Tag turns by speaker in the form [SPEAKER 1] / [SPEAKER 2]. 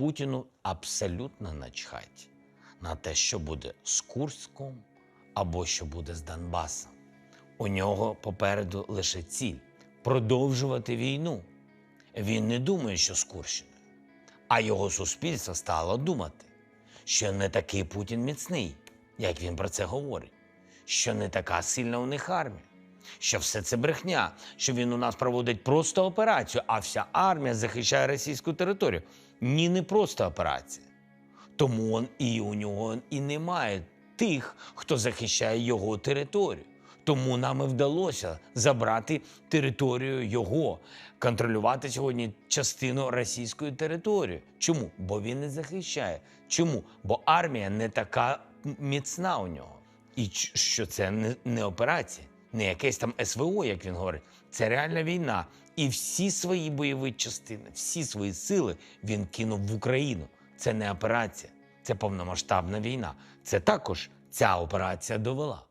[SPEAKER 1] Путіну абсолютно начхать на те, що буде з Курськом або що буде з Донбасом. У нього попереду лише ціль продовжувати війну. Він не думає, що з Курщиною. А його суспільство стало думати, що не такий Путін міцний, як він про це говорить, що не така сильна у них армія, що все це брехня, що він у нас проводить просто операцію, а вся армія захищає російську територію. Ні, не просто операція. Тому он і у нього і немає тих, хто захищає його територію. Тому нам і вдалося забрати територію його, контролювати сьогодні частину російської території. Чому? Бо він не захищає. Чому? Бо армія не така міцна у нього. І що це не, операція, не якесь там СВО, як він говорить. Це реальна війна. І всі свої бойові частини, всі свої сили він кинув в Україну. Це не операція, це повномасштабна війна. Це також ця операція довела.